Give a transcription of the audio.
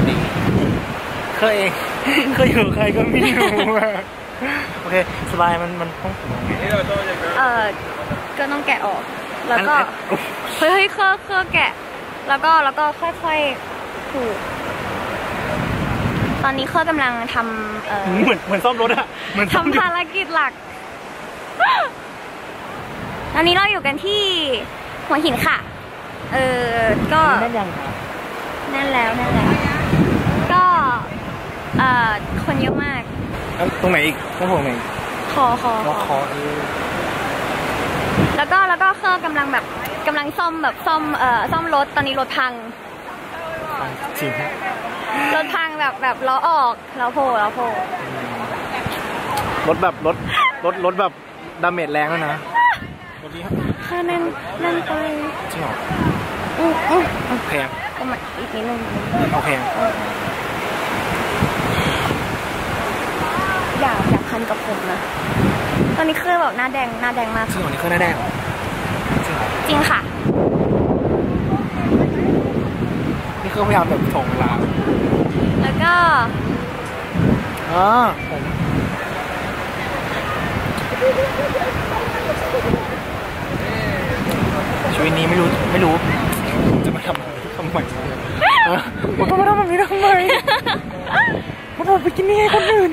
วัสดีเคยเคยอยู่กับใครก็ไม่รู้อะโอเคสบายมันมันต้องเออก็ต้องแกะออก แล้วก็อันอันเฮ้ยเฮ้ยเครื่องเครื่องแกะ แล้วก็แล้วก็ค่อยๆผูกตอนนี้เครื่องกำลังทำเอ่อเหมือนเหมือนซ่อมรถอะเหมือนซ่อมทำภารกิจหลักตอนนี้เราอยู่กันที่หัวหินค่ะ เออ ก็ นั่นยังครับแน่นแล้วแน่นแล้วก็เอ่อคน เยอะมากแล้วตรงไหนอีกแล้วผมไหนคอคอล็อกคคออเออแล้วก็แล้วก็เครื่องกำลังแบบกำลังซ่อมแบบซ่อมเอ่อซ่อมรถตอนนี้รถพังจริงรถพังแบบแบบล้อออกล้อโผล่ล้อโผล่รถแบบรถรถรถแบบดาเมจแรงแล้วนะรถนี้ค่ะนั่นนั่นไปจริงเหรออู้อู้แพงก็มาอีกนิดนึงเอาแพง อย่าอย่าพัน กับผมนะ ตอนนี้คือแบบหน้าแดงหน้าแดงมากจริงเหรอนี่เครื่องหน้าแดงเหรอจริงเหรอจริงค่ะ นี่เครื่องพยายามแบบถ่วงเวลาแล้วก็อ๋อผมชีวิตนี้ไม่รู้ไม่รู้ผมจะมาทำอะไรทำไมเออผมต้องมาทำแบบนี้ทำไม ผมต้องไปกินนี่ให้คนอื่น